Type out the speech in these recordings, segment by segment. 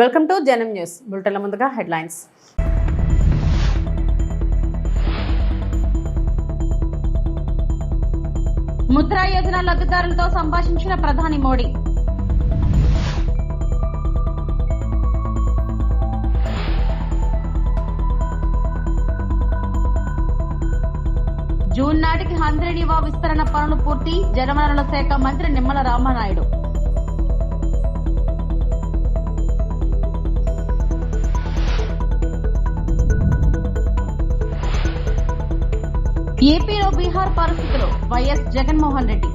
Welcome to Janam news బులెటిన్ల ముందుగా headlines. Mudra Yojana లబ్ధిదారులతో సంభాషించిన ప్రధాని మోడీ. జూన్ నాటికి హంద్రీనివా విస్తరణ పనులు పూర్తి జలవనరుల శాఖ మంత్రి నిమ్మల రామానాయుడు. ఏపీలో బీహార్ పరిస్థితులు వైఎస్ జగన్మోహన్ రెడ్డి.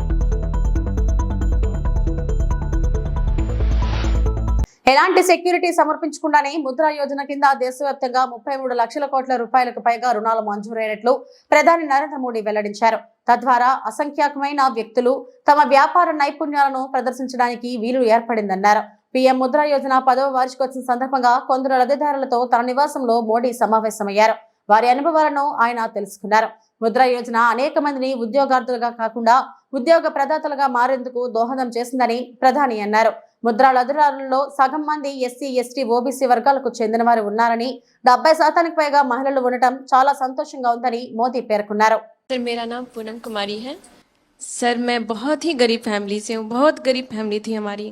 ఎలాంటి సెక్యూరిటీ సమర్పించకుండానే ముద్రా యోజన కింద దేశవ్యాప్తంగా ముప్పై మూడు లక్షల కోట్ల రూపాయలకు పైగా రుణాలు మంజూరైనట్లు ప్రధాని నరేంద్ర మోడీ వెల్లడించారు. తద్వారా అసంఖ్యాకమైన వ్యక్తులు తమ వ్యాపార నైపుణ్యాలను ప్రదర్శించడానికి వీలు ఏర్పడిందన్నారు. పీఎం ముద్రా యోజన పదవ వార్షికోత్సవం సందర్భంగా కొందరు లబ్ధిదారులతో తన నివాసంలో మోడీ సమావేశమయ్యారు. వారి అనుభవాలను ఆయన తెలుసుకున్నారు. ముద్రా యోజన అనేక మందిని ఉద్యోగార్థులుగా కాకుండా ఉద్యోగ ప్రదాతలుగా మారేందుకు దోహదం చేసిందని ప్రధాని అన్నారు ముద్రా లబ్ధిదారులలో సగం మంది ఎస్సీ ఎస్టీ ఓబీసీ వర్గాలకు చెందిన వారు ఉన్నారని డెబ్బై శాతానికి పైగా మహిళలు ఉండటం చాలా సంతోషంగా ఉందని మోదీ పేర్కొన్నారు सर मेरा नाम पूनम कुमारी है सर मैं बहुत ही गरीब फैमिली से हूँ बहुत गरीब फैमिली थी हमारी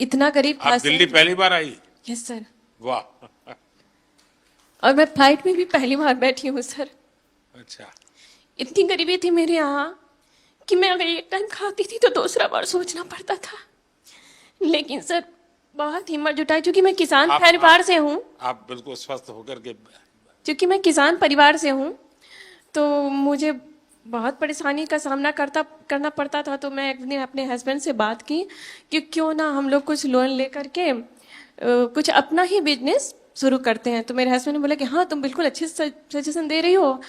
इतना गरीब था आप दिल्ली पहली बार आई यस सर वाह और मैं फ्लाइट में भी पहली बार बैठी हूँ सर अच्छा इतनी गरीबी थी मेरे यहाँ कि मैं अगर एक टाइम खाती थी तो दूसरा बार सोचना पड़ता था। लेकिन सर बहुत हिम्मत जुटाई क्योंकि मैं किसान आप- परिवार से हूँ। आप बिल्कुल स्वस्थ होकर के क्योंकि मैं किसान परिवार से हूँ तो मुझे बहुत परेशानी का सामना करता करना पड़ता था। तो मैं एक दिन अपने हस्बैंड से बात की कि क्यों ना हम लोग कुछ लोन लेकर के कुछ अपना ही बिज़नेस शुरू करते हैं। तो मेरे हस्बैंड ने बोला कि हाँ तुम बिल्कुल अच्छे सजेशन दे रही हो।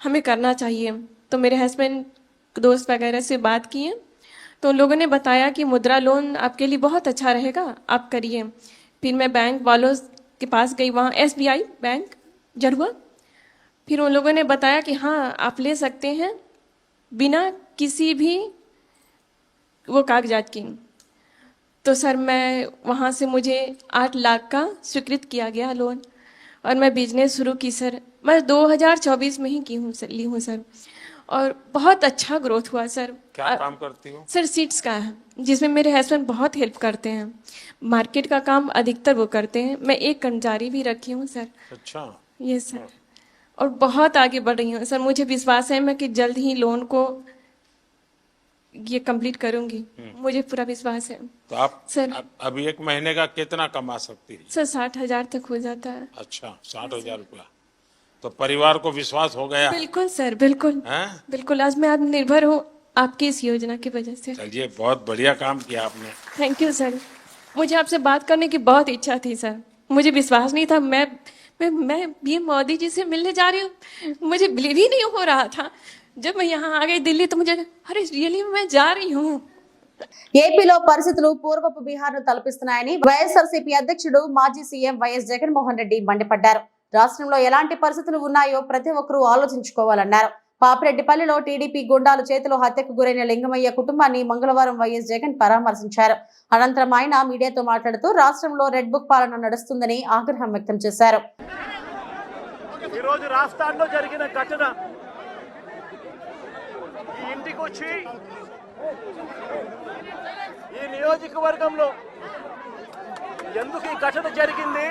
हमें करना चाहिए। तो मेरे हस्बैंड दोस्त वगैरह से बात किए तो उन लोगों ने बताया कि मुद्रा लोन आपके लिए बहुत अच्छा रहेगा, आप करिए। फिर मैं बैंक वालों के पास गई, वहाँ SBI बैंक जरुआ फिर उन लोगों ने बताया कि हाँ आप ले सकते हैं बिना किसी भी वो कागजात की। तो सर, मैं वहाँ से मुझे आठ लाख का स्वीकृत किया गया लोन और मैं बिज़नेस शुरू की सर मैं 2024 में ही की हूँ सर ली हूँ सर और बहुत अच्छा ग्रोथ हुआ सर क्या अ- काम करती हो? सर सीट्स का है जिसमें मेरे हस्बैंड बहुत हेल्प करते हैं. मार्केट का काम अधिकतर वो करते हैं. मैं एक कर्मचारी भी रखी हूँ सर अच्छा। ये सर और बहुत आगे बढ़ रही हूँ सर मुझे विश्वास है मैं कि जल्द ही लोन को ये कंप्लीट करूँगी। मुझे पूरा विश्वास है। तो आप सर। अभी एक महीने का कितना कमा सकती है? सर साठ हज़ार तक हो जाता है। अच्छा साठ हज़ार रूपया। तो परिवार को विश्वास हो गया? बिल्कुल सर बिल्कुल। हैं? बिल्कुल आज मैं आत्मनिर्भर हूँ आपकी इस योजना की वजह से। चलिए बहुत बढ़िया काम किया आपने। थैंक यू सर मुझे आपसे बात करने की बहुत इच्छा थी सर मुझे विश्वास नहीं था। मैं मैं मैं मोदी जी से मिलने जा रही हूँ। मुझे बिलीव ही नहीं हो रहा था। जब मैं यहाँ आ गई दिल्ली तो मुझे अरे रियली मैं जा रही हूँ ఏపీలో పరిస్థితులు పూర్వపు బీహార్ను తలపిస్తున్నాయని వైఎస్ఆర్సీపీ అధ్యక్షుడు మాజీ సీఎం వైఎస్ జగన్మోహన్ రెడ్డి మండిపడ్డారు రాష్ట్రంలో ఎలాంటి పరిస్థితులు ఉన్నాయో ప్రతి ఒక్కరూ ఆలోచించుకోవాలన్నారు పాపిరెడ్డిపల్లిలో టీడీపీ గుండాలు చేతిలో హత్యకు గురైన లింగమయ్య కుటుంబాన్ని మంగళవారం వైఎస్ జగన్ పరామర్శించారు అనంతరం ఆయన మీడియాతో మాట్లాడుతూ రాష్ట్రంలో రెడ్ బుక్ పాలన నడుస్తుందని ఆగ్రహం వ్యక్తం చేశారు ఈరోజు రాష్ట్రాల్లో జరిగిన ఘటన ఈ ఇంటికి వచ్చి ఈ నియోజకవర్గంలో ఎందుకు ఈ ఘటన జరిగింది?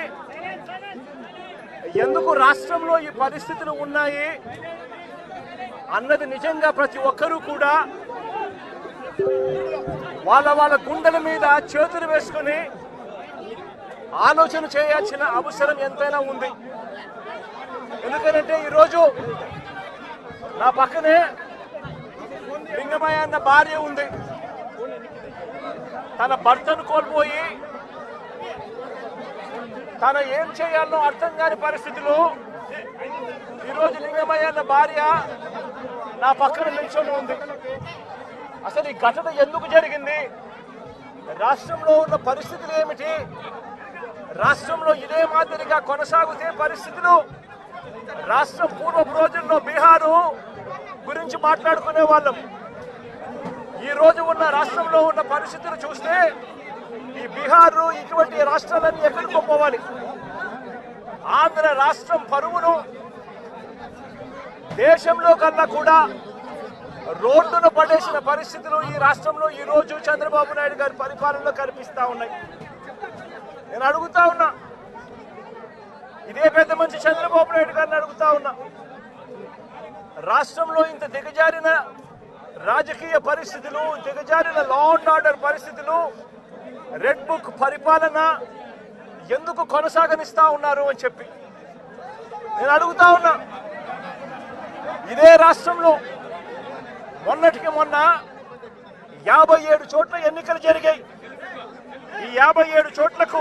ఎందుకు రాష్ట్రంలో ఈ పరిస్థితులు ఉన్నాయి? అన్నది నిజంగా ప్రతి ఒక్కరూ కూడా వాళ్ళ వాళ్ళ గుండెల మీద చేతులు వేసుకొని ఆలోచన చేయాల్సిన అవసరం ఎంతైనా ఉంది. ఎందుకంటే ఈరోజు నా పక్కనే లింగమయ్య అన్న భార్య ఉంది. తన భర్తను కోల్పోయి తన ఏం చేయాలో అర్థం కాని పరిస్థితిలో ఈరోజు లింగమయ్య అన్న భార్య నా పక్కన నిల్చొని ఉంది. అసలు ఈ ఘటన ఎందుకు జరిగింది? రాష్ట్రంలో ఉన్న పరిస్థితులు ఏమిటి? రాష్ట్రంలో ఇదే మాదిరిగా కొనసాగుతే పరిస్థితులు? రాష్ట్రం పూర్వపు రోజుల్లో బీహారు గురించి మాట్లాడుకునే వాళ్ళం. ఈ రోజు ఉన్న రాష్ట్రంలో ఉన్న పరిస్థితులు చూస్తే ఈ బీహార్ ఇటువంటి రాష్ట్రాలన్నీ ఎక్కడికో పోవాలి? ఆంధ్ర రాష్ట్రం పరువును దేశంలో కన్నా కూడా రోడ్డును పడేసిన పరిస్థితులు ఈ రాష్ట్రంలో ఈ రోజు చంద్రబాబు నాయుడు గారి పరిపాలనలో కనిపిస్తా ఉన్నాయి. నేను అడుగుతా ఉన్నా. ఇదే పెద్ద మంచి చంద్రబాబు నాయుడు గారిని అడుగుతా ఉన్నా. రాష్ట్రంలో ఇంత దిగజారిన రాజకీయ పరిస్థితులు దిగజారిన లా అండ్ ఆర్డర్ పరిస్థితులు రెడ్ బుక్ పరిపాలన ఎందుకు కొనసాగనిస్తా ఉన్నారు అని చెప్పి నేను అడుగుతా ఉన్నా. ఇదే రాష్ట్రంలో మొన్నటికి మొన్న యాభై ఏడు చోట్ల ఎన్నికలు జరిగాయి. ఈ యాభై ఏడు చోట్లకు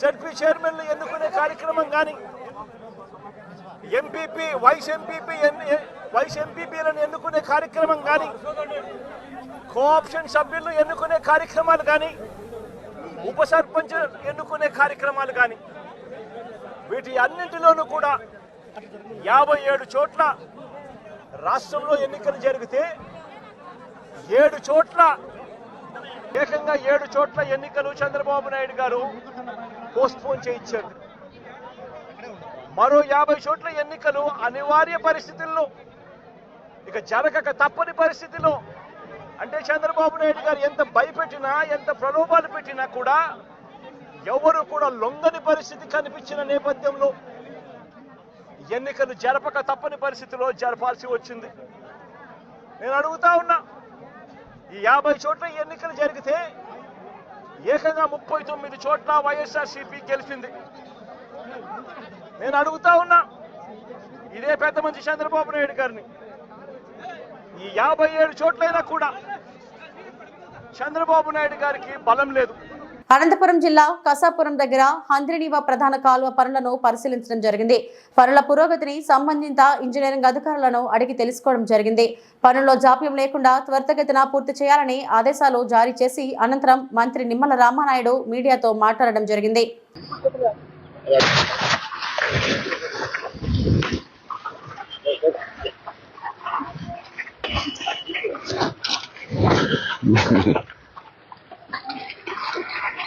జడ్పీ చైర్మన్లు ఎన్నుకునే కార్యక్రమం కానీ ఎంపీపీ వైస్ ఎంపీపీ వైస్ ఎంపీపీలను ఎన్నుకునే కార్యక్రమం కానీ కోఆప్షన్ సభ్యులను ఎన్నుకునే కార్యక్రమాలు కానీ ఉప సర్పంచ్ ఎన్నుకునే కార్యక్రమాలు కానీ వీటి అన్నింటిలోనూ కూడా యాభై ఏడు చోట్ల రాష్ట్రంలో ఎన్నికలు జరిగితే ఏడు చోట్ల ఏకంగా ఏడు చోట్ల ఎన్నికలు చంద్రబాబు నాయుడు గారు పోస్ట్పోన్ చేయించారు. మరో యాభై చోట్ల ఎన్నికలు అనివార్య పరిస్థితుల్లో. ఇక జరగక తప్పని పరిస్థితిలో. అంటే చంద్రబాబు నాయుడు గారు ఎంత భయపెట్టినా ఎంత ప్రలోభాలు పెట్టినా కూడా ఎవరు కూడా లొంగని పరిస్థితి కనిపించిన నేపథ్యంలో ఎన్నికలు జరపక తప్పని పరిస్థితిలో జరపాల్సి వచ్చింది. నేను అడుగుతా ఉన్నా ఈ యాభై చోట్ల ఎన్నికలు జరిగితే ఏకంగా ముప్పై తొమ్మిది చోట్ల వైఎస్ఆర్సీపీ గెలిచింది. నేను అడుగుతా ఉన్నా. ఇదే పెద్ద మంచి చంద్రబాబు నాయుడు గారిని. ఈ యాభై ఏడు చోట్లైనా కూడా చంద్రబాబు నాయుడు గారికి బలం లేదు. అనంతపురం జిల్లా కసాపురం దగ్గర హంద్రినీవా ప్రధాన కాలువ పనులను పరిశీలించడం జరిగింది. పనుల పురోగతిని సంబంధిత ఇంజనీరింగ్ అధికారులను అడిగి తెలుసుకోవడం జరిగింది. పనుల్లో జాప్యం లేకుండా త్వరితగతిన పూర్తి చేయాలని ఆదేశాలు జారీ చేసి అనంతరం మంత్రి నిమ్మల రామానాయుడు మీడియాతో మాట్లాడడం జరిగింది.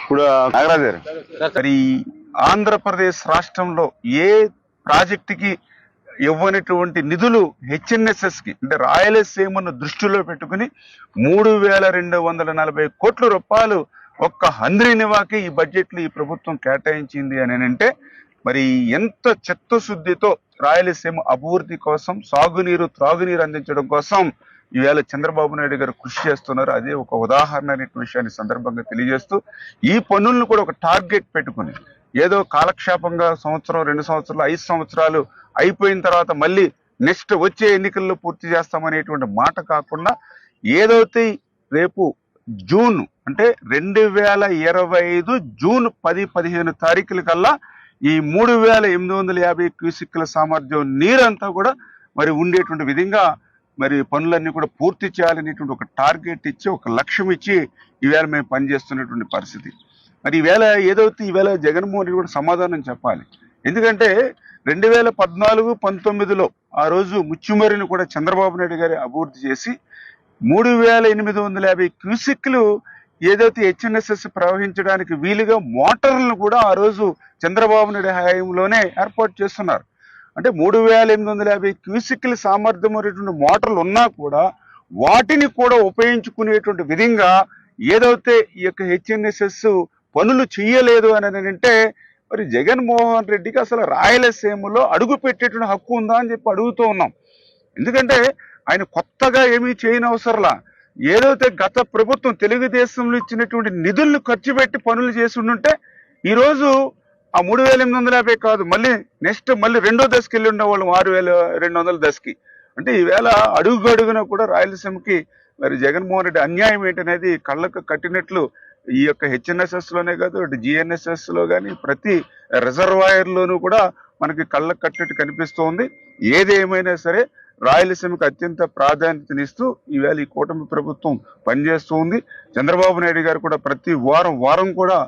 ఇప్పుడు నాగరాజు గారు మరి ఆంధ్రప్రదేశ్ రాష్ట్రంలో ఏ ప్రాజెక్టుకి ఇవ్వనటువంటి నిధులు హెచ్ఎన్ఎస్ఎస్కి అంటే రాయలసీమను దృష్టిలో పెట్టుకుని మూడు వేల రెండు వందల నలభై కోట్ల రూపాయలు ఒక్క హంద్రీ నివాకి ఈ బడ్జెట్లో ఈ ప్రభుత్వం కేటాయించింది అని అంటే మరి ఎంత చిత్తశుద్ధితో రాయలసీమ అభివృద్ధి కోసం సాగునీరు త్రాగునీరు అందించడం కోసం ఈవేళ చంద్రబాబు నాయుడు గారు కృషి చేస్తున్నారు. అదే ఒక ఉదాహరణ అనే విషయాన్ని సందర్భంగా తెలియజేస్తూ ఈ పనులను కూడా ఒక టార్గెట్ పెట్టుకుని ఏదో కాలక్షేపంగా సంవత్సరం రెండు సంవత్సరాలు ఐదు సంవత్సరాలు అయిపోయిన తర్వాత మళ్ళీ నెక్స్ట్ వచ్చే ఎన్నికల్లో పూర్తి చేస్తామనేటువంటి మాట కాకుండా ఏదైతే రేపు జూన్ అంటే రెండు వేల ఇరవై ఐదు జూన్ పది పదిహేను తారీఖుల కల్లా ఈ మూడు వేల ఎనిమిది వందల యాభై క్యూసిక్ల సామర్థ్యం నీరంతా కూడా మరి ఉండేటువంటి విధంగా మరి పనులన్నీ కూడా పూర్తి చేయాలనేటువంటి ఒక టార్గెట్ ఇచ్చి ఒక లక్ష్యం ఇచ్చి ఈవేళ మేము పనిచేస్తున్నటువంటి పరిస్థితి. మరి ఈవేళ ఏదైతే ఈవేళ జగన్మోహన్ రెడ్డి కూడా సమాధానం చెప్పాలి. ఎందుకంటే రెండు వేల పద్నాలుగు పంతొమ్మిదిలో ఆ రోజు ముచ్చుమరిని కూడా చంద్రబాబు నాయుడు గారి అభివృద్ధి చేసి మూడు వేల ఎనిమిది వందల యాభై క్యూసిక్లు ఏదైతే హెచ్ఎన్ఎస్ఎస్ ప్రవహించడానికి వీలుగా మోటార్లను కూడా ఆ రోజు చంద్రబాబు నాయుడు హయాంలోనే ఏర్పాటు చేస్తున్నారు. అంటే మూడు వేల ఎనిమిది వందల యాభై క్యూసిక్ల సామర్థ్యం అనేటువంటి మోటార్లు ఉన్నా కూడా వాటిని కూడా ఉపయోగించుకునేటువంటి విధంగా ఏదైతే ఈ యొక్క హెచ్ఎన్ఎస్ఎస్ పనులు చేయలేదు అని అంటే మరి జగన్మోహన్ రెడ్డికి అసలు రాయలసీమలో అడుగు పెట్టేటువంటి హక్కు ఉందా అని చెప్పి అడుగుతూ ఉన్నాం. ఎందుకంటే ఆయన కొత్తగా ఏమీ చేయని అవసరంలా ఏదైతే గత ప్రభుత్వం తెలుగుదేశంలో ఇచ్చినటువంటి నిధులను ఖర్చు పెట్టి పనులు చేసి ఉండుంటే ఈరోజు ఆ మూడు వేల ఎనిమిది వందల యాభై కాదు మళ్ళీ నెక్స్ట్ మళ్ళీ రెండో దశకి వెళ్ళి ఉండేవాళ్ళం ఆరు వేల రెండు వందల దశకి. అంటే ఈవేళ అడుగుగడుగున కూడా రాయలసీమకి మరి జగన్మోహన్ రెడ్డి అన్యాయం ఏంటనేది కళ్ళకు కట్టినట్లు ఈ యొక్క హెచ్ఎన్ఎస్ఎస్లోనే కాదు జిఎన్ఎస్ఎస్లో కానీ ప్రతి రిజర్వాయర్లోనూ కూడా మనకి కళ్ళకు కట్టినట్టు కనిపిస్తోంది. ఏది ఏమైనా సరే రాయలసీమకు అత్యంత ప్రాధాన్యతనిస్తూ ఈవేళ ఈ కూటమి ప్రభుత్వం పనిచేస్తూ ఉంది. చంద్రబాబు నాయుడు గారు కూడా ప్రతి వారం వారం కూడా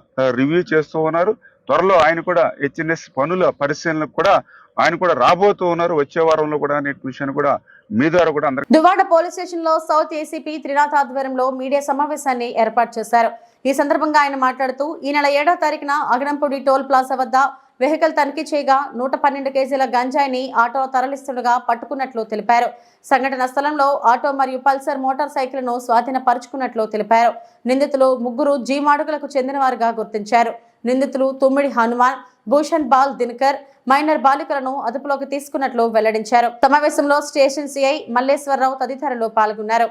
రివ్యూ చేస్తూ ఉన్నారు. త్వరలో ఆయన కూడా హెచ్ఎన్ఎస్ పనుల పరిశీలనకు కూడా ఆయన కూడా రాబోతూ ఉన్నారు. వచ్చే వారంలో కూడా అనే విషయాన్ని కూడా మీ ద్వారా కూడా అందరూ దువ్వాడ పోలీస్ స్టేషన్లో సౌత్ ఏసీపీ త్రినాథ్ ఆధ్వర్యంలో మీడియా సమావేశాన్ని ఏర్పాటు చేశారు. ఈ సందర్భంగా ఆయన మాట్లాడుతూ ఈ నెల ఏడో తారీఖున అగడంపూడి టోల్ ప్లాజా వద్ద వెహికల్ తనిఖీ చేయగా నూట పన్నెండు కేజీల గంజాయిని ఆటో తరలిస్తుండగా పట్టుకున్నట్లు తెలిపారు. సంఘటన స్థలంలో ఆటో మరియు పల్సర్ మోటార్ సైకిల్ను స్వాధీనపరుచుకున్నట్లు తెలిపారు. నిందితులు ముగ్గురు జీమాడుగులకు చెందినవారుగా గుర్తించారు. నిందితులు తుమ్మిడి హనుమాన్ భూషణ్ బాల్ దినకర్ మైనర్ బాలికలను అదుపులోకి తీసుకున్నట్లు వెల్లడించారు. సమావేశంలో స్టేషన్ సిఐ మల్లేశ్వరరావు తదితరులు పాల్గొన్నారు.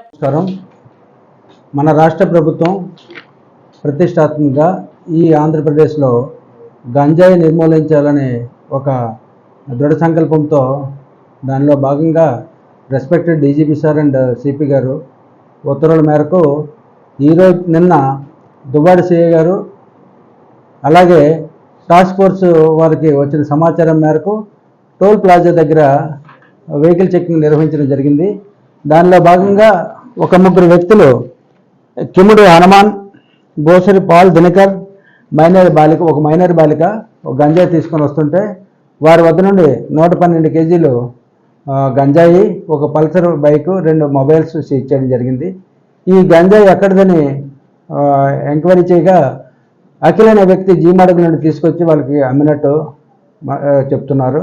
మన రాష్ట్ర ప్రభుత్వం ప్రతిష్టాత్మకంగా ఈ ఆంధ్రప్రదేశ్లో గంజాయి నిర్మూలించాలనే ఒక దృఢ సంకల్పంతో దానిలో భాగంగా respected DGP sir and CP garu ఉత్తర్వుల మేరకు ఈరోజు నిన్న దువ్వాడ సిఐ గారు అలాగే టాస్క్ ఫోర్స్ వారికి వచ్చిన సమాచారం మేరకు టోల్ ప్లాజా దగ్గర వెహికల్ చెకింగ్ నిర్వహించడం జరిగింది. దానిలో భాగంగా ఒక ముగ్గురు వ్యక్తులు కిముడు హనుమాన్ గోసరి పాల్ దినకర్ మైనర్ బాలిక ఒక మైనర్ బాలిక ఒక గంజాయి తీసుకొని వస్తుంటే వారి వద్ద నుండి నూట పన్నెండు కేజీలు గంజాయి ఒక పల్సర్ బైక్ రెండు మొబైల్స్ సీజ్ చేయడం జరిగింది. ఈ గంజాయి ఎక్కడిదని ఎంక్వైరీ చేయగా అఖిల్ అనే వ్యక్తి జీమాడగ నుండి తీసుకొచ్చి వాళ్ళకి అమ్మినట్టు చెప్తున్నారు.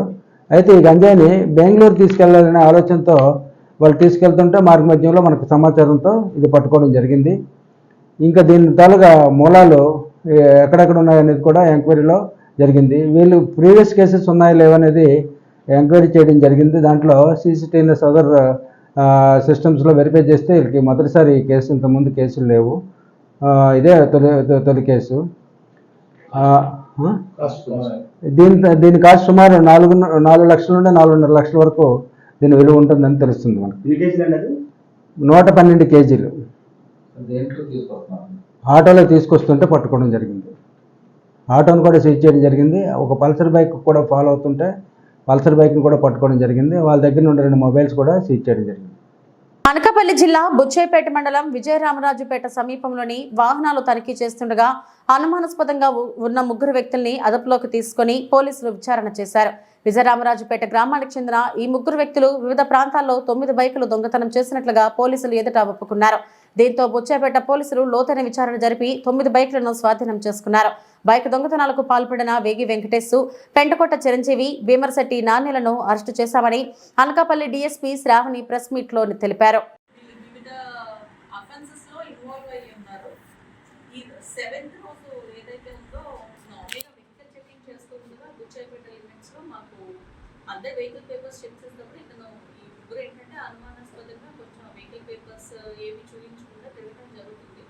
అయితే ఈ గంజాయిని బెంగళూరు తీసుకెళ్ళాలనే ఆలోచనతో వాళ్ళు తీసుకెళ్తుంటే మార్గ మధ్యంలో మనకు సమాచారంతో ఇది పట్టుకోవడం జరిగింది. ఇంకా దీని తాలుగా మూలాలు ఎక్కడెక్కడ ఉన్నాయనేది కూడా ఎంక్వైరీలో జరిగింది. వీళ్ళు ప్రీవియస్ కేసెస్ ఉన్నాయా లేవనేది ఎంక్వైరీ చేయడం జరిగింది. దాంట్లో సీసీటీవీఎస్ అదర్ సిస్టమ్స్లో వెరిఫై చేస్తే వీళ్ళకి మొదటిసారి కేసు ఇంతకుముందు కేసులు లేవు. ఇదే తొలి తొలి కేసు? దీని దీని కాస్ట్ సుమారు నాలుగు నాలుగు లక్షల నుండి నాలుగున్నర లక్షల వరకు దీని విలువ ఉంటుందని తెలుస్తుంది మనకు. నూట పన్నెండు కేజీలు. ఆటోలో తీసుకొస్తుంటే పట్టుకోవడం జరిగింది. ఆటోను కూడా సీజ్ చేయడం జరిగింది. ఒక పల్సర్ బైక్ కూడా ఫాలో అవుతుంటే పల్సర్ బైక్ని కూడా పట్టుకోవడం జరిగింది. వాళ్ళ దగ్గర నుండి రెండు మొబైల్స్ కూడా సీజ్ చేయడం జరిగింది. అనకాపల్లి జిల్లా బుచ్చేపేట మండలం విజయరామరాజుపేట సమీపంలోని వాహనాలు తనిఖీ చేస్తుండగా అనుమానాస్పదంగా ఉన్న ముగ్గురు వ్యక్తుల్ని అదుపులోకి తీసుకొని పోలీసులు విచారణ చేశారు. విజయరామరాజుపేట గ్రామానికి చెందిన ఈ ముగ్గురు వ్యక్తులు వివిధ ప్రాంతాల్లో తొమ్మిది బైకులు దొంగతనం చేసినట్లుగా పోలీసులు ఎదుట ఒప్పుకున్నారు. దీంతో బుచ్చాపేట పోలీసులు లోతైన విచారణ జరిపి తొమ్మిది బైక్లను స్వాధీనం చేసుకున్నారు. బైక్ దొంగతనాలకు పాల్పడిన వేగి వెంకటేశ్ పెంటకొట్ట చిరంజీవి భీమరశెట్టి నాణ్యలను అరెస్టు చేశామని అనకాపల్లి డీఎస్పీ శ్రావణి ప్రెస్ మీట్లో తెలిపారు వీళ్ళు వివిధ అఫెన్సెస్లో ఇన్వాల్వ్ అయ్యి ఉన్నారు ఈ సెవెంత్ రోజు ఏదైతే ఉందో నార్మల్గా వెహికల్ చెకింగ్ చేస్తూ ఉండగా బుచ్చాయిపేట లిమిట్స్లో మాకు అందరి వెహికల్ పేపర్స్ చెక్ చేసినప్పుడు ఇతను ఈ ముగ్గురు ఏంటంటే అనుమానాస్పదంగా కొంచెం వెహికల్ పేపర్స్ ఏమి చూపించకుండా తిరగడం జరుగుతుంది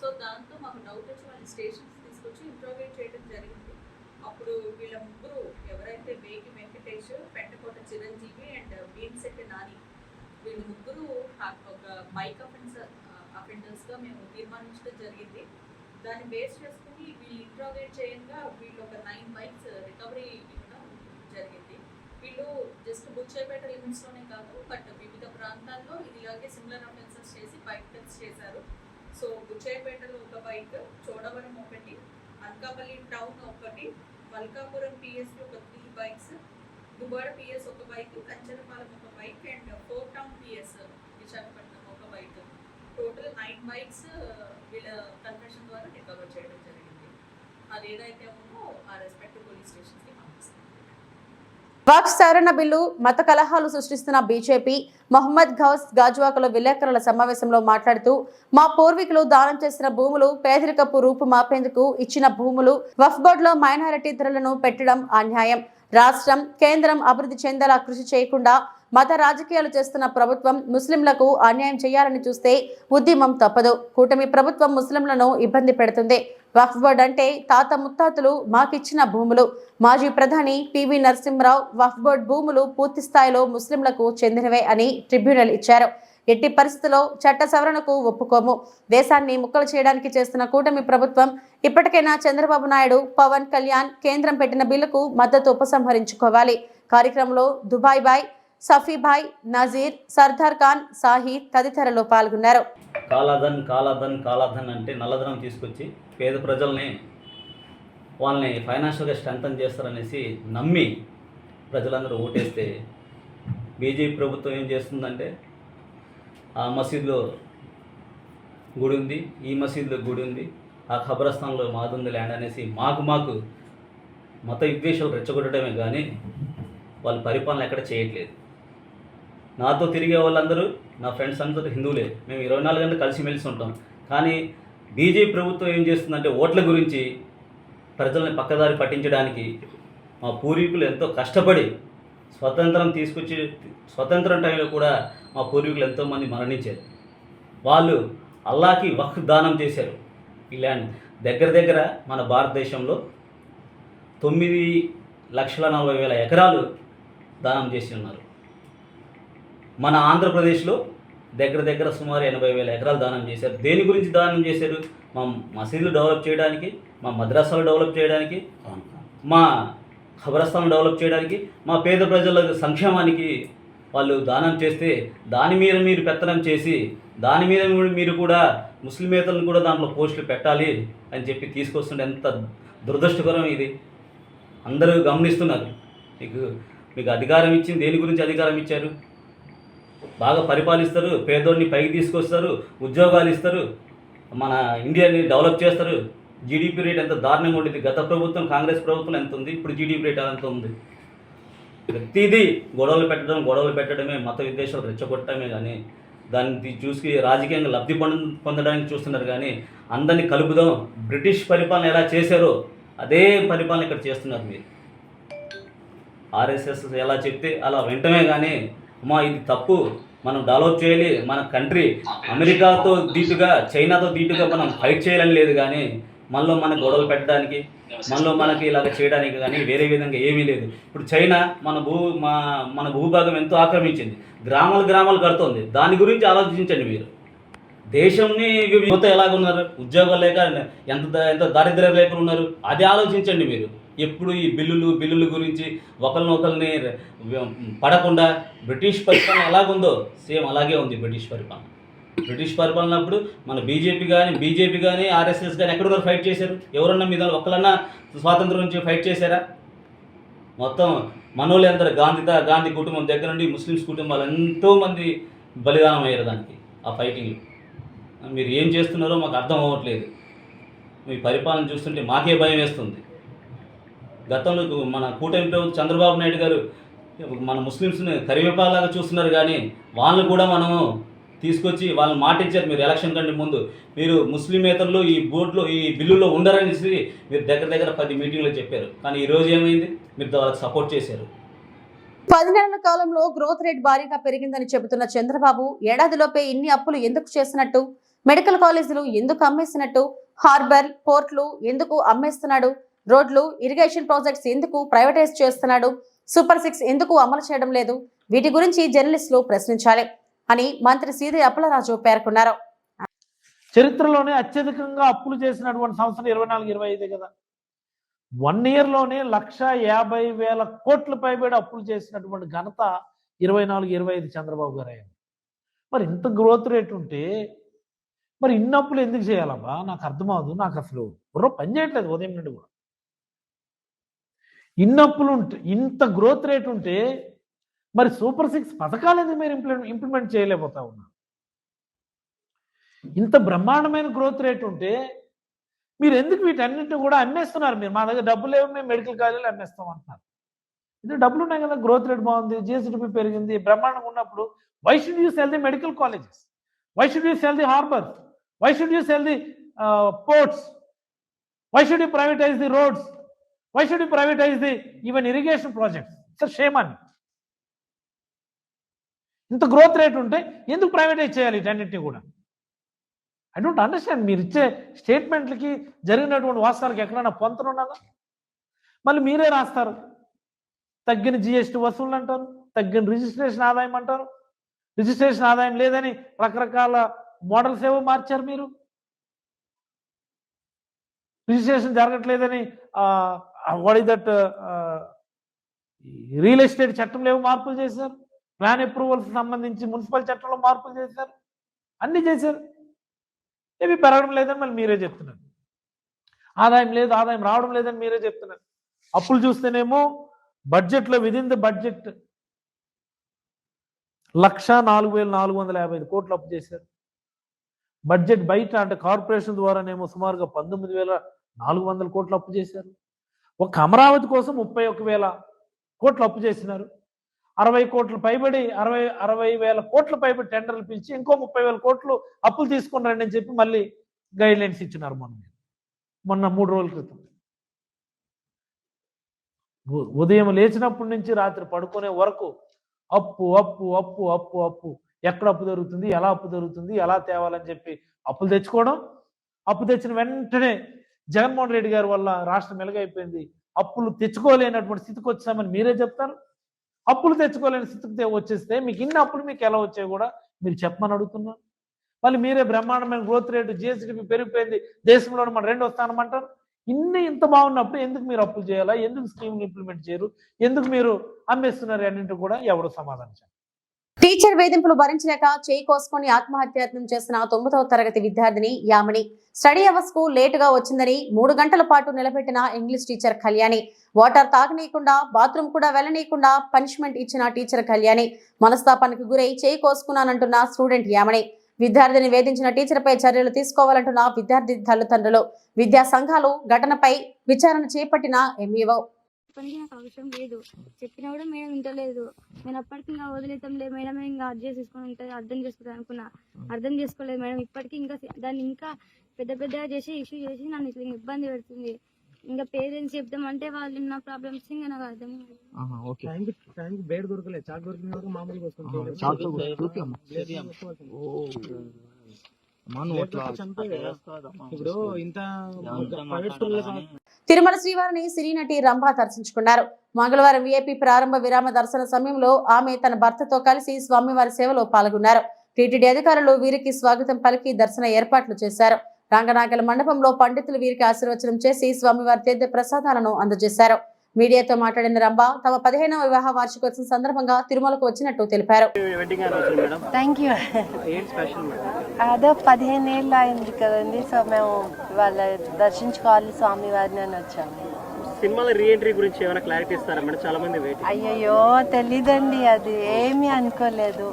సో దాంతో మాకు డౌట్ వచ్చి వాళ్ళ స్టేషన్స్ తీసుకొచ్చి ఇంట్రోగేట్ చేయడం జరిగింది. అప్పుడు వీళ్ళ ముగ్గురు ఎవరైతే వేగి వెంకటేష్ పెంటకోట చిరంజీవి అండ్ భీమ్శెట్టి నాని వీళ్ళు ముగ్గురు ఒక బైక్ అఫెన్స్ అఫెండర్స్గా మేము తీర్మానించడం జరిగింది. దాన్ని బేస్ చేసుకుని వీళ్ళు ఇంట్రోగేట్ చేయంగా వీళ్ళు ఒక నైన్ బైక్స్ రికవరీ ఇవ్వడం జరిగింది. వీళ్ళు జస్ట్ బుచ్చేపేట లిమిట్స్లోనే కాదు బట్ వివిధ ప్రాంతాల్లో ఇలాగే సిమిలర్ అఫెన్సెస్ చేసి బైక్ టెస్ట్ చేశారు. సో బుచ్చేపేటలో ఒక బైక్ చోడవరం ఒకటి అనకాపల్లి టౌన్ ఒకటి మల్కాపురం పిఎస్ ఒక త్రీ బైక్స్ దుబాడ పిఎస్ ఒక బైక్ కంచనపాలెం ఒక bike and four town PS Visakhapatnam ఒక బైక్ టోటల్ నైన్ బైక్స్ వీళ్ళ కన్ఫెషన్ ద్వారా రికవర్ చేయడం జరిగింది. అది ఏదైతే ఉందో ఆ వాక్ సవరణ బిల్లు మత కలహాలు సృష్టిస్తున్న బీజేపీ మహమ్మద్ ఘౌస్ గాజువాకలో విలేకరుల సమావేశంలో మాట్లాడుతూ మా పూర్వీకులు దానం చేసిన భూములు పేదరికపు రూపు మాపేందుకు ఇచ్చిన భూములు వఫ్ బోర్డులో మైనారిటీ ధరలను పెట్టడం అన్యాయం. రాష్ట్రం కేంద్రం అభివృద్ధి చెందేలా కృషి చేయకుండా మత రాజకీయాలు చేస్తున్న ప్రభుత్వం ముస్లింలకు అన్యాయం చేయాలని చూస్తే ఉద్యమం తప్పదు. కూటమి ప్రభుత్వం ముస్లింలను ఇబ్బంది పెడుతుంది. వక్ఫ్ బోర్డ్ అంటే తాత ముత్తాతలు మాకిచ్చిన భూములు. మాజీ ప్రధాని పివి నరసింహరావు వక్ఫ్ బోర్డ్ భూములు పూర్తి స్థాయిలో ముస్లింలకు చెందినవే అని ట్రిబ్యునల్ ఇచ్చారు. ఎట్టి పరిస్థితుల్లో చట్ట సవరణకు ఒప్పుకోము. దేశాన్ని ముక్కలు చేయడానికి చేస్తున్న కూటమి ప్రభుత్వం ఇప్పటికైనా చంద్రబాబు నాయుడు పవన్ కళ్యాణ్ కేంద్రం పెట్టిన బిల్లుకు మద్దతు ఉపసంహరించుకోవాలి. కార్యక్రమంలో దుబాయ్ బాయ్ సఫీభాయ్ నజీర్ సర్దార్ ఖాన్ సాహిద్ తదితరులు పాల్గొన్నారు. కాలాధన్ కాలాధన్ కాలాధన్ అంటే నల్లధనం తీసుకొచ్చి పేద ప్రజల్ని వాళ్ళని ఫైనాన్షియల్గా స్ట్రెంగ్తన్ చేస్తారనేసి నమ్మి ప్రజలందరూ ఓటేస్తే బీజేపీ ప్రభుత్వం ఏం చేస్తుందంటే ఆ మసీదులో గుడి ఉంది ఈ మసీదులో గుడి ఉంది ఆ ఖబరస్థాన్లో మాదుంది ల్యాండ్ అనేసి మాకు మాకు మత విద్వేషాలు రెచ్చగొట్టడమే కానీ వాళ్ళ పరిపాలన ఎక్కడ చేయట్లేదు. నాతో తిరిగే వాళ్ళందరూ నా ఫ్రెండ్స్ అందరూ హిందువులే. మేము ఇరవై నాలుగు గంటలు కలిసిమెలిసి ఉంటాం. కానీ బీజేపీ ప్రభుత్వం ఏం చేస్తుందంటే ఓట్ల గురించి ప్రజల్ని పక్కదారి పట్టించడానికి మా పూర్వీకులు ఎంతో కష్టపడి స్వతంత్రం తీసుకొచ్చి స్వతంత్రం టైంలో కూడా మా పూర్వీకులు ఎంతోమంది మరణించారు. వాళ్ళు అల్లాకి వక్ దానం చేశారు. ఈ ల్యాండ్ దగ్గర దగ్గర మన భారతదేశంలో తొమ్మిది లక్షల నలభై వేల ఎకరాలు దానం చేసి ఉన్నారు. మన ఆంధ్రప్రదేశ్లో దగ్గర దగ్గర సుమారు ఎనభై వేల ఎకరాలు దానం చేశారు. దేని గురించి దానం చేశారు? మా మసీదులు డెవలప్ చేయడానికి మా మద్రాసాలు డెవలప్ చేయడానికి మా ఖబరస్థానం డెవలప్ చేయడానికి మా పేద ప్రజల సంక్షేమానికి వాళ్ళు దానం చేస్తే దాని మీద మీరు పెత్తనం చేసి దాని మీద మీరు- కూడా ముస్లిమేతలను కూడా దాంట్లో పోస్టులు పెట్టాలి అని చెప్పి తీసుకొస్తుంటే ఎంత దురదృష్టకరం ఇది. అందరూ గమనిస్తున్నారు. మీకు మీకు అధికారం ఇచ్చింది దేని గురించి అధికారం ఇచ్చారు? బాగా పరిపాలిస్తారు పేదోడిని పైకి తీసుకొస్తారు ఉద్యోగాలు ఇస్తారు. మన ఇండియాని డెవలప్ చేస్తారు. జీడిపి రేట్ ఎంత దారుణంగా ఉండేది. గత ప్రభుత్వం కాంగ్రెస్ ప్రభుత్వం ఎంత ఉంది? ఇప్పుడు జీడిపి రేట్ ఎంత ఉంది? ప్రతిదీ గొడవలు పెట్టడం గొడవలు పెట్టడమే మత విద్వేషాలు రెచ్చగొట్టడమే కానీ దాన్ని చూసి రాజకీయంగా లబ్ధి పొందడానికి చూస్తున్నారు కానీ అందరినీ కలుపుదాం. బ్రిటిష్ పరిపాలన ఎలా చేశారో అదే పరిపాలన ఇక్కడ చేస్తున్నారు మీరు. ఆర్ఎస్ఎస్ ఎలా చెప్తే అలా వెంటనే కానీ అమ్మా ఇది తప్పు. మనం డెవలప్ చేయాలి. మన కంట్రీ అమెరికాతో దీటుగా చైనాతో దీటుగా మనం ఫైట్ చేయాలని లేదు కానీ మనలో మన గొడవలు పెట్టడానికి మనలో మనకి ఇలాగ చేయడానికి కానీ వేరే విధంగా ఏమీ లేదు. ఇప్పుడు చైనా మన భూ మా మన భూభాగం ఎంతో ఆక్రమించింది. గ్రామాలు గ్రామాలు కడుతోంది. దాని గురించి ఆలోచించండి మీరు. దేశంని యువత ఎలాగ ఉన్నారు ఉద్యోగాలు లేక ఎంత ఎంత దారిద్ర్య లేకుండా ఉన్నారు. అది ఆలోచించండి మీరు. ఎప్పుడు ఈ బిల్లులు బిల్లుల గురించి ఒకరినొకరిని పడకుండా బ్రిటిష్ పరిపాలన ఎలాగుందో సేమ్ అలాగే ఉంది బ్రిటిష్ పరిపాలన. బ్రిటిష్ పరిపాలన అప్పుడు మన బీజేపీ కానీ బీజేపీ కానీ ఆర్ఎస్ఎస్ కానీ ఎక్కడున్నారు ఫైట్ చేశారు? ఎవరన్నా మీద ఒకళ్ళన్నా స్వాతంత్రం నుంచి ఫైట్ చేశారా? మొత్తం మనోళ్ళు గాంధీ గాంధీ కుటుంబం దగ్గర నుండి ముస్లిమ్స్ కుటుంబాలు ఎంతోమంది బలిదానం అయ్యారు దానికి ఆ ఫైటింగ్ మీరు ఏం చేస్తున్నారో మాకు అర్థం అవ్వట్లేదు. మీ పరిపాలన చూస్తుంటే మాకే భయం వేస్తుంది. గతంలో మన కూటమి ప్రభుత్వం చంద్రబాబు నాయుడు గారు మన ముస్లిమ్స్ని కరివేపాలాగా చూస్తున్నారు కానీ వాళ్ళని కూడా మనము తీసుకొచ్చి వాళ్ళని మాట ఇచ్చారు మీరు ఎలక్షన్ కంటే ముందు మీరు ముస్లిమేతరులు ఈ బోర్డులో ఈ బిల్లులో ఉండరనేసి మీరు దగ్గర దగ్గర పది మీటింగ్లో చెప్పారు. కానీ ఈరోజు ఏమైంది? మీరు వాళ్ళకి సపోర్ట్ చేశారు. పది నెలల కాలంలో గ్రోత్ రేట్ భారీగా పెరిగిందని చెబుతున్న చంద్రబాబు ఏడాదిలోపే ఇన్ని అప్పులు ఎందుకు చేసినట్టు? మెడికల్ కాలేజీలు ఎందుకు అమ్మేసినట్టు? హార్బర్ పోర్ట్లు ఎందుకు అమ్మేస్తున్నాడు? రోడ్లు ఇరిగేషన్ ప్రాజెక్ట్స్ ఎందుకు ప్రైవేటైజ్ చేస్తున్నాడు? సూపర్ సిక్స్ ఎందుకు అమలు చేయడం లేదు? వీటి గురించి జర్నలిస్టులు ప్రశ్నించాలి అని మంత్రి సీదే అప్పలరాజు పేర్కొన్నారు. చరిత్రలోనే అత్యధికంగా అప్పులు చేసినటువంటి సంవత్సరం ఇరవై నాలుగు ఇరవై ఐదు కదా. వన్ ఇయర్లోనే లక్ష యాభై వేల కోట్ల పైబడి అప్పులు చేసినటువంటి ఘనత ఇరవై నాలుగు ఇరవై ఐదు చంద్రబాబు గారు. అయింది మరి ఇంత గ్రోత్ రేట్ ఉంటే మరి ఇన్ని అప్పులు ఎందుకు చేయాలబ్బా? నాకు అర్థమవుదు నాకు అసలు బుర్ర పని చేయట్లేదు ఉదయం నుండి కూడా. ఇన్నప్పులు ఉంటే ఇంత గ్రోత్ రేట్ ఉంటే మరి సూపర్ సిక్స్ పథకాలు ఎందుకు మీరు ఇంప్లిమెంట్ ఇంప్లిమెంట్ చేయలేకపోతా ఉన్నారు? ఇంత బ్రహ్మాండమైన గ్రోత్ రేట్ ఉంటే మీరు ఎందుకు వీటన్నిటిని కూడా అమ్మేస్తున్నారు? మీరు మా దగ్గర డబ్బులు లేవు మేము మెడికల్ కాలేజీలో అమ్మేస్తాం అంటున్నారు. ఇది డబ్బులు ఉన్నాయి కదా గ్రోత్ రేట్ బాగుంది జిఎస్డిపి పెరిగింది బ్రహ్మాండంగా ఉన్నప్పుడు why should you sell the medical colleges why should you sell the harbours why should you sell the ports why should you privatize the roads why should you privatize the even irrigation project sir shame అని ఇంత growth rate ఉంటే ఎందుకు privatise చేయాలి వీటన్నిటిని కూడా? I don't understand మీరు ఇచ్చే స్టేట్మెంట్లకి జరిగినటువంటి వాస్తవాలకి ఎక్కడైనా పొంతన ఉన్నదా? మళ్ళీ మీరే రాస్తారు. తగ్గిన జిఎస్టీ వసూళ్ళు అంటారు తగ్గిన రిజిస్ట్రేషన్ ఆదాయం అంటారు. రిజిస్ట్రేషన్ ఆదాయం లేదని రకరకాల మోడల్స్ ఏవో మార్చారు మీరు? Registration జరగట్లేదని what is that real estate చట్టంలో ఏవో మార్పులు చేశారు? ప్లాన్ అప్రూవల్స్ సంబంధించి మున్సిపల్ చట్టంలో మార్పులు చేశారు? అన్ని చేశారు. ఏమి పెరగడం లేదని మళ్ళీ మీరే చెప్తున్నారు. ఆదాయం లేదు ఆదాయం రావడం లేదని మీరే చెప్తున్నారు. అప్పులు చూస్తేనేమో బడ్జెట్లో విదిన్ ద బడ్జెట్ లక్ష నాలుగు వేల నాలుగు వందల యాభై ఐదు కోట్లు అప్పు చేశారు. బడ్జెట్ బయట అంటే కార్పొరేషన్ ద్వారానేమో సుమారుగా పంతొమ్మిది వేల నాలుగు వందల కోట్లు అప్పు చేశారు. ఒక అమరావతి కోసం ముప్పై ఒక వేల కోట్లు అప్పు చేసినారు. అరవై కోట్లు పైబడి అరవై అరవై వేల కోట్ల పైబడి టెండర్లు పిలిచి ఇంకో ముప్పై వేల కోట్లు అప్పులు తీసుకుని రండి అని చెప్పి మళ్ళీ గైడ్ లైన్స్ ఇచ్చినారు మొన్న. మొన్న మూడు రోజుల క్రితం. ఉదయం లేచినప్పటి నుంచి రాత్రి పడుకునే వరకు అప్పు అప్పు అప్పు అప్పు అప్పు. ఎక్కడ అప్పు దొరుకుతుంది ఎలా అప్పు దొరుకుతుంది ఎలా తేవాలని చెప్పి అప్పులు తెచ్చుకోవడం అప్పు తెచ్చిన వెంటనే జగన్మోహన్ రెడ్డి గారి వల్ల రాష్ట్రం మెలుగైపోయింది అప్పులు తెచ్చుకోలేనటువంటి స్థితికి వచ్చామని మీరే చెప్తారు. అప్పులు తెచ్చుకోలేని స్థితికి వచ్చేస్తే మీకు ఇన్ని అప్పులు మీకు ఎలా వచ్చాయి కూడా మీరు చెప్పమని అడుగుతున్నాను మళ్ళీ మీరే బ్రహ్మాండమైన గ్రోత్ రేటు జిఎస్డిపి పెరిగిపోయింది. దేశంలో మన రెండు అంటారు. ఇన్ని ఇంత బాగున్నప్పుడు ఎందుకు మీరు అప్పులు చేయాలా? ఎందుకు స్కీమ్లు ఇంప్లిమెంట్ చేయరు? ఎందుకు మీరు అమ్మేస్తున్నారు? అన్నింటి కూడా ఎవరు సమాధానం చేయాలి టీచర్ వేధింపులు భరించలేక చేయి కోసుకొని ఆత్మహత్యాయత్నం చేసిన తొమ్మిదవ తరగతి విద్యార్థిని యామిని. స్టడీ అవర్స్కు లేటుగా వచ్చిందని మూడు గంటల పాటు నిలబెట్టిన ఇంగ్లీష్ టీచర్ కళ్యాణి. వాటర్ తాగనీయకుండా బాత్రూమ్ కూడా వెళ్ళనీయకుండా పనిష్మెంట్ ఇచ్చిన టీచర్ కళ్యాణి. మనస్తాపానికి గురై చేయి కోసుకున్నానంటున్న స్టూడెంట్ యామని. విద్యార్థిని వేధించిన టీచర్పై చర్యలు తీసుకోవాలంటున్న విద్యార్థి తల్లిదండ్రులు. విద్యా సంఘాలు ఘటనపై విచారణ చేపట్టిన ఎంఈఓ. పనికి నాకు అవసరం లేదు. చెప్పినా కూడా మేడం వింటలేదు. నేను అప్పటికి ఇంకా వదిలేతాంలే మేడం ఇంకా అర్థం చేసుకొని ఉంటుంది అర్థం చేసుకుంటాను అనుకున్నా. అర్థం చేసుకోలేదు మేడం. ఇప్పటికీ ఇంకా దాన్ని ఇంకా పెద్ద పెద్దగా చేసి ఇష్యూ చేసి నన్ను ఇట్లా ఇబ్బంది పెడుతుంది. ఇంకా పేరెంట్స్ చెప్తామంటే వాళ్ళు ఉన్న ప్రాబ్లమ్స్ ఇంకా నాకు అర్థం బేడ్ దొరకలేదు చాక్ దొరికిన వరకు మామూలుగా ఇప్పుడు ఇంత ప్రైవేట్ స్కూల్లో తిరుమల శ్రీవారిని సినీ నటి రంభ దర్శించుకున్నారు. మంగళవారం విఐపి ప్రారంభ విరామ దర్శన సమయంలో ఆమె తన భర్తతో కలిసి స్వామివారి సేవలో పాల్గొన్నారు. టీటీడీ అధికారులు వీరికి స్వాగతం పలికి దర్శన ఏర్పాట్లు చేశారు. రంగనాయకుల మండపంలో పండితులు వీరికి ఆశీర్వచనం చేసి స్వామివారి తీర్థ ప్రసాదాలను అందజేశారు. మీడియాతో మాట్లాడిన రంభ తమ పదిహేనవ వివాహ వార్షికోత్సవం సందర్భంగా తిరుమలకు వచ్చినట్టు తెలిపారు. అదో పదిహేను ఏళ్ళు అయింది కదండి సో మేము వాళ్ళ దర్శించుకోవాలి స్వామి వారిని అని వచ్చాము. సినిమాల రీ ఎంట్రీ గురించి ఏమైనా క్లారిటీ ఇస్తారా మేడం చాలా మంది వెయిట్ అయ్యయ్యో తెలీదండి అది. ఏమీ అనుకోలేదు.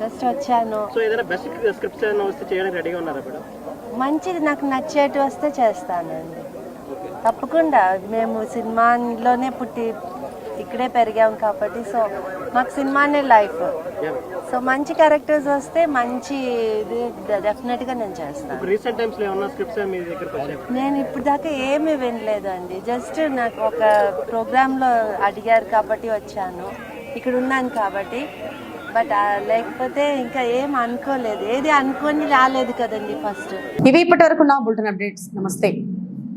జస్ట్ వచ్చాను. సో ఏదైనా బెస్ట్ స్క్రిప్ట్స్ ఏమైనా వస్తే చేయడానికి రెడీగా ఉన్నారా మేడం మంచిది నాకు నచ్చేటి వస్తే చేస్తానండి. తప్పకుండా. మేము సినిమాలోనే పుట్టి ఇక్కడే పెరిగాం కాబట్టి సో మాకు సినిమానే లైఫ్. సో మంచి క్యారెక్టర్స్ వస్తే మంచి ఇది డెఫినెట్గా నేను చేస్తాను. రీసెంట్ టైమ్స్లో ఏమన్నా స్క్రిప్ట్స్ మీ దగ్గరకు వచ్చాయి? నేను ఇప్పుడు దాకా ఏమీ వినలేదండి. జస్ట్ నాకు ఒక ప్రోగ్రాంలో అడిగారు కాబట్టి వచ్చాను. ఇక్కడ ఉన్నాను కాబట్టి. బట్ లేకపోతే ఇంకా ఏం అనుకోలేదు. ఏది అనుకొని రాలేదు కదండి ఫస్ట్ ఇవి ఇప్పటి వరకు నా బులెటిన్ అప్డేట్స్. నమస్తే.